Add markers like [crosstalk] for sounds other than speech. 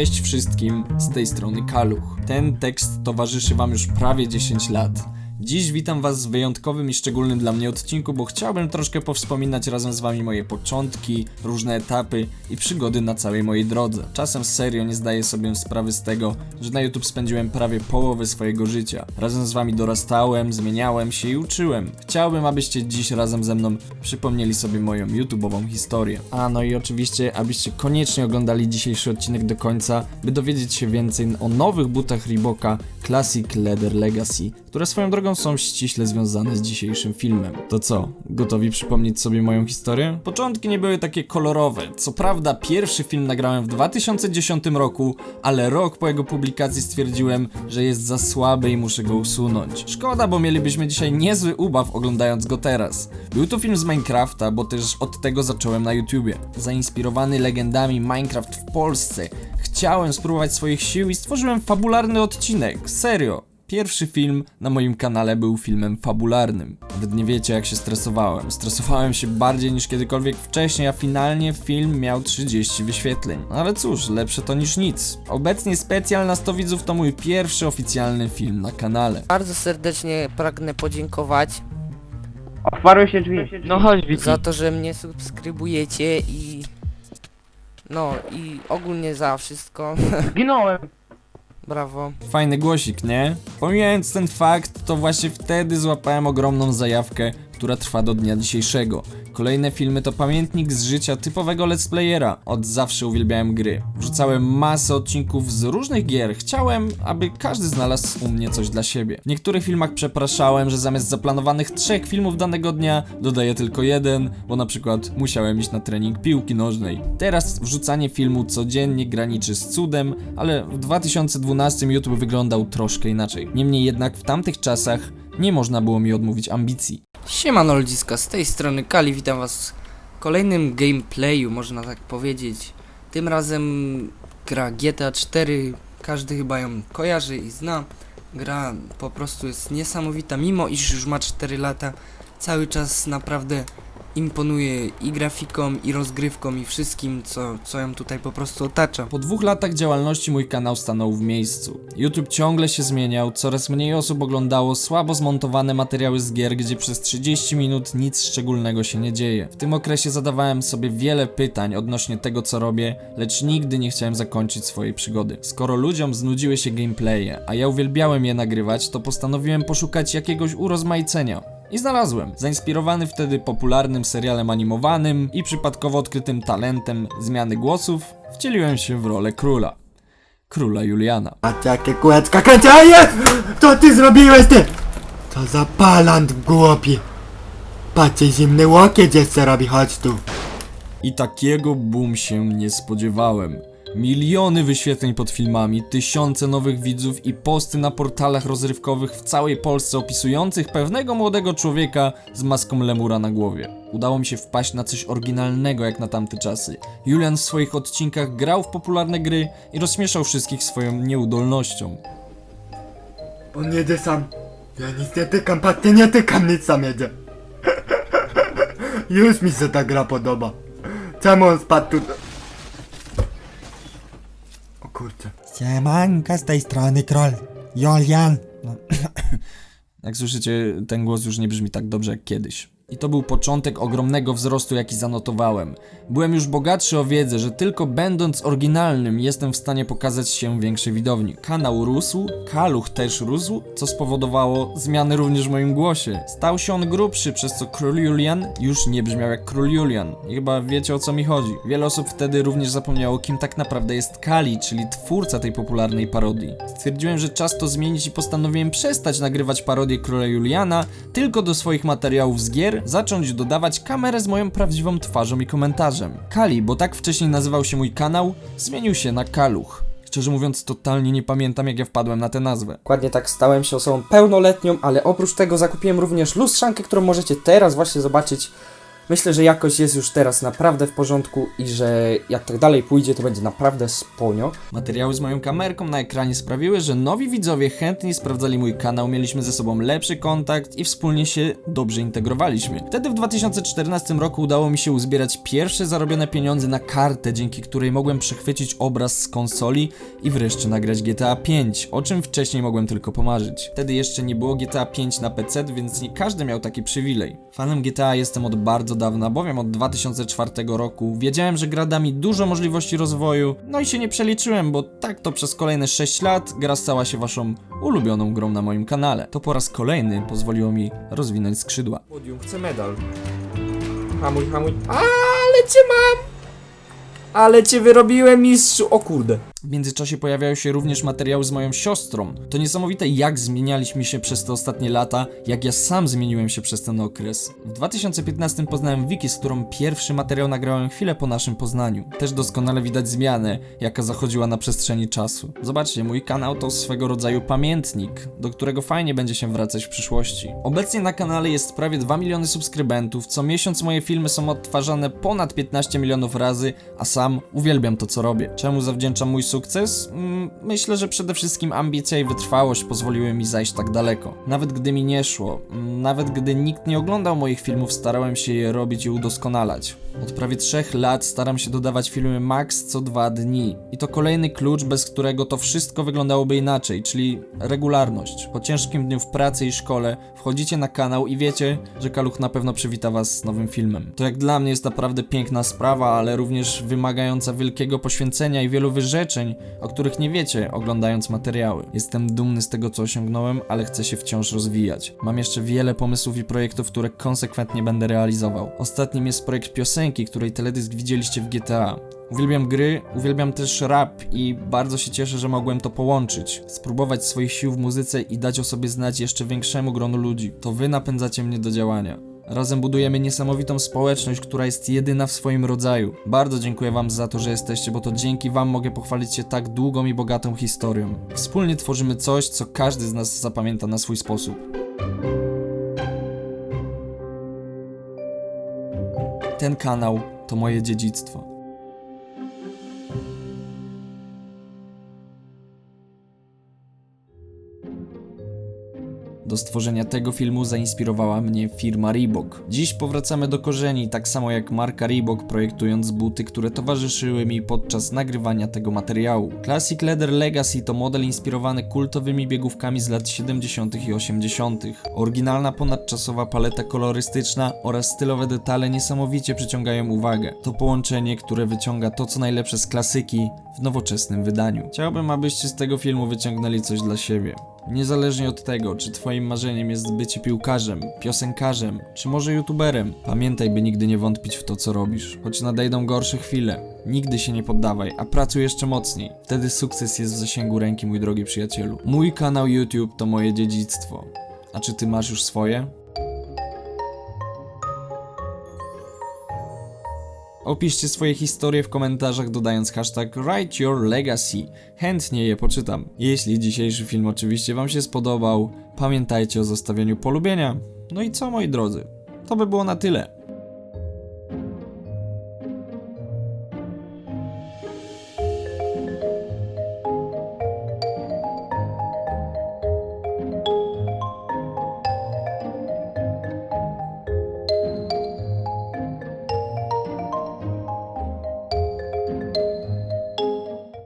Cześć wszystkim, z tej strony Kaluch. Ten tekst towarzyszy wam już prawie 10 lat. Dziś witam was w wyjątkowym i szczególnym dla mnie odcinku, bo chciałbym troszkę powspominać razem z wami moje początki, różne etapy i przygody na całej mojej drodze. Czasem serio nie zdaję sobie sprawy z tego, że na YouTube spędziłem prawie połowę swojego życia. Razem z wami dorastałem, zmieniałem się i uczyłem. Chciałbym, abyście dziś razem ze mną przypomnieli sobie moją YouTube'ową historię. A no i oczywiście, abyście koniecznie oglądali dzisiejszy odcinek do końca, by dowiedzieć się więcej o nowych butach Reeboka Classic Leather Legacy, które swoją drogą są ściśle związane z dzisiejszym filmem. To co, gotowi przypomnieć sobie moją historię? Początki nie były takie kolorowe. Co prawda, pierwszy film nagrałem w 2010 roku, ale rok po jego publikacji stwierdziłem, że jest za słaby i muszę go usunąć. Szkoda, bo mielibyśmy dzisiaj niezły ubaw oglądając go teraz. Był to film z Minecrafta, bo też od tego zacząłem na YouTubie. Zainspirowany legendami Minecraft w Polsce, chciałem spróbować swoich sił i stworzyłem fabularny odcinek. Serio. Pierwszy film na moim kanale był filmem fabularnym. Nawet nie wiecie jak się stresowałem. Stresowałem się bardziej niż kiedykolwiek wcześniej, a finalnie film miał 30 wyświetleń. No Ale cóż, lepsze to niż nic. Obecnie specjal na 100 widzów to mój pierwszy oficjalny film na kanale. Bardzo serdecznie pragnę podziękować Otwarły się drzwi. No chodź, Wiki. za to, że mnie subskrybujecie i... No i ogólnie za wszystko. [laughs] Zginąłem. Brawo. Fajny głosik, nie? Pomijając ten fakt, to właśnie wtedy złapałem ogromną zajawkę, która trwa do dnia dzisiejszego. Kolejne filmy to pamiętnik z życia typowego let's playera. Od zawsze uwielbiałem gry. Wrzucałem masę odcinków z różnych gier. Chciałem, aby każdy znalazł u mnie coś dla siebie. W niektórych filmach przepraszałem, że zamiast zaplanowanych trzech filmów danego dnia dodaję tylko jeden, bo na przykład musiałem iść na trening piłki nożnej. Teraz wrzucanie filmu codziennie graniczy z cudem, ale w 2012 YouTube wyglądał troszkę inaczej. Niemniej jednak w tamtych czasach nie można było mi odmówić ambicji. Siemano ludziska, z tej strony Kali, witam was w kolejnym gameplayu, można tak powiedzieć. Tym razem gra GTA 4, każdy chyba ją kojarzy i zna. Gra po prostu jest niesamowita, mimo iż już ma 4 lata, cały czas naprawdę imponuje i grafiką, i rozgrywką, i wszystkim, co, co ją tutaj po prostu otacza. Po dwóch latach działalności mój kanał stanął w miejscu. YouTube ciągle się zmieniał, coraz mniej osób oglądało słabo zmontowane materiały z gier, gdzie przez 30 minut nic szczególnego się nie dzieje. W tym okresie zadawałem sobie wiele pytań odnośnie tego co robię, lecz nigdy nie chciałem zakończyć swojej przygody. Skoro ludziom znudziły się gameplaye, a ja uwielbiałem je nagrywać, to postanowiłem poszukać jakiegoś urozmaicenia. I znalazłem. Zainspirowany wtedy popularnym serialem animowanym i przypadkowo odkrytym talentem zmiany głosów, wcieliłem się w rolę króla. Króla Juliana. Patrz jakie kółeczka kręcenie! Co ty zrobiłeś ty? Co za palant głupi. Patrzcie zimny łokieć jeszcze robi, chodź tu. I takiego boom się nie spodziewałem. Miliony wyświetleń pod filmami, tysiące nowych widzów i posty na portalach rozrywkowych w całej Polsce opisujących pewnego młodego człowieka z maską lemura na głowie. Udało mi się wpaść na coś oryginalnego jak na tamte czasy. Julian w swoich odcinkach grał w popularne gry i rozśmieszał wszystkich swoją nieudolnością. On jedzie sam. Ja nic nie tykam, patrzcie, nie tykam, nic sam jedzie. [laughs] Już mi się ta gra podoba. Czemu on spadł tu? Kurczę. Siemanka z tej strony troll. Julian. No, [coughs] Jak słyszycie, ten głos już nie brzmi tak dobrze jak kiedyś. I to był początek ogromnego wzrostu, jaki zanotowałem. Byłem już bogatszy o wiedzę, że tylko będąc oryginalnym jestem w stanie pokazać się większej widowni. Kanał rósł, kaluch też rósł, co spowodowało zmiany również w moim głosie. Stał się on grubszy, przez co król Julian już nie brzmiał jak król Julian. I chyba wiecie o co mi chodzi. Wiele osób wtedy również zapomniało, kim tak naprawdę jest Kali, czyli twórca tej popularnej parodii. Stwierdziłem, że czas to zmienić i postanowiłem przestać nagrywać parodię króla Juliana, tylko do swoich materiałów z gier zacząć dodawać kamerę z moją prawdziwą twarzą i komentarzem. Kali, bo tak wcześniej nazywał się mój kanał, zmienił się na Kaluch. Szczerze mówiąc, totalnie nie pamiętam, jak ja wpadłem na tę nazwę. Dokładnie tak stałem się osobą pełnoletnią, ale oprócz tego zakupiłem również lustrzankę, którą możecie teraz właśnie zobaczyć Myślę, że jakość jest już teraz naprawdę w porządku i że jak tak dalej pójdzie, to będzie naprawdę sponio. Materiały z moją kamerką na ekranie sprawiły, że nowi widzowie chętniej sprawdzali mój kanał, mieliśmy ze sobą lepszy kontakt i wspólnie się dobrze integrowaliśmy. Wtedy w 2014 roku udało mi się uzbierać pierwsze zarobione pieniądze na kartę, dzięki której mogłem przechwycić obraz z konsoli i wreszcie nagrać GTA 5, o czym wcześniej mogłem tylko pomarzyć. Wtedy jeszcze nie było GTA 5 na PC, więc nie każdy miał taki przywilej. Fanem GTA jestem od bardzo dawna, bowiem od 2004 roku wiedziałem, że gra da mi dużo możliwości rozwoju, no i się nie przeliczyłem, bo tak to przez kolejne 6 lat gra stała się waszą ulubioną grą na moim kanale. To po raz kolejny pozwoliło mi rozwinąć skrzydła. Podium, chcę medal. Hamuj, hamuj. Ale cię mam! Ale cię wyrobiłem, mistrzu! O kurde. W międzyczasie pojawiają się również materiały z moją siostrą. To niesamowite, jak zmienialiśmy się przez te ostatnie lata, jak ja sam zmieniłem się przez ten okres. W 2015 poznałem Wiki, z którą pierwszy materiał nagrałem chwilę po naszym poznaniu. Też doskonale widać zmianę, jaka zachodziła na przestrzeni czasu. Zobaczcie, mój kanał to swego rodzaju pamiętnik, do którego fajnie będzie się wracać w przyszłości. Obecnie na kanale jest prawie 2 miliony subskrybentów, co miesiąc moje filmy są odtwarzane ponad 15 milionów razy, a sam uwielbiam to, co robię. Czemu zawdzięczam mój sukces? Mm, Myślę, że przede wszystkim ambicja i wytrwałość pozwoliły mi zajść tak daleko. Nawet gdy mi nie szło, mm, nawet gdy nikt nie oglądał moich filmów, starałem się je robić i udoskonalać. Od prawie trzech lat staram się dodawać filmy max co dwa dni. I to kolejny klucz, bez którego to wszystko wyglądałoby inaczej, czyli regularność. Po ciężkim dniu w pracy i szkole wchodzicie na kanał i wiecie, że Kaluch na pewno przywita was z nowym filmem. To jak dla mnie jest naprawdę piękna sprawa, ale również wymagająca wielkiego poświęcenia i wielu wyrzeczeń, o których nie wiecie, oglądając materiały. Jestem dumny z tego, co osiągnąłem, ale chcę się wciąż rozwijać. Mam jeszcze wiele pomysłów i projektów, które konsekwentnie będę realizował. Ostatnim jest projekt piosenki, której teledysk widzieliście w GTA. Uwielbiam gry, uwielbiam też rap i bardzo się cieszę, że mogłem to połączyć. Spróbować swoich sił w muzyce i dać o sobie znać jeszcze większemu gronu ludzi. To wy napędzacie mnie do działania. Razem budujemy niesamowitą społeczność, która jest jedyna w swoim rodzaju. Bardzo dziękuję Wam za to, że jesteście, bo to dzięki Wam mogę pochwalić się tak długą i bogatą historią. Wspólnie tworzymy coś, co każdy z nas zapamięta na swój sposób. Ten kanał to moje dziedzictwo. Do stworzenia tego filmu zainspirowała mnie firma Reebok. Dziś powracamy do korzeni, tak samo jak marka Reebok, projektując buty, które towarzyszyły mi podczas nagrywania tego materiału. Classic Leather Legacy to model inspirowany kultowymi biegówkami z lat 70. i 80. Oryginalna ponadczasowa paleta kolorystyczna oraz stylowe detale niesamowicie przyciągają uwagę. To połączenie, które wyciąga to co najlepsze z klasyki w nowoczesnym wydaniu. Chciałbym, abyście z tego filmu wyciągnęli coś dla siebie. Niezależnie od tego, czy twoim marzeniem jest bycie piłkarzem, piosenkarzem, czy może youtuberem, pamiętaj, by nigdy nie wątpić w to, co robisz. Choć nadejdą gorsze chwile, nigdy się nie poddawaj, a pracuj jeszcze mocniej. Wtedy sukces jest w zasięgu ręki, mój drogi przyjacielu. Mój kanał YouTube to moje dziedzictwo. A czy ty masz już swoje? Opiszcie swoje historie w komentarzach dodając hashtag WriteYourLegacy. Chętnie je poczytam. Jeśli dzisiejszy film oczywiście Wam się spodobał, pamiętajcie o zostawieniu polubienia. No i co moi drodzy? To by było na tyle.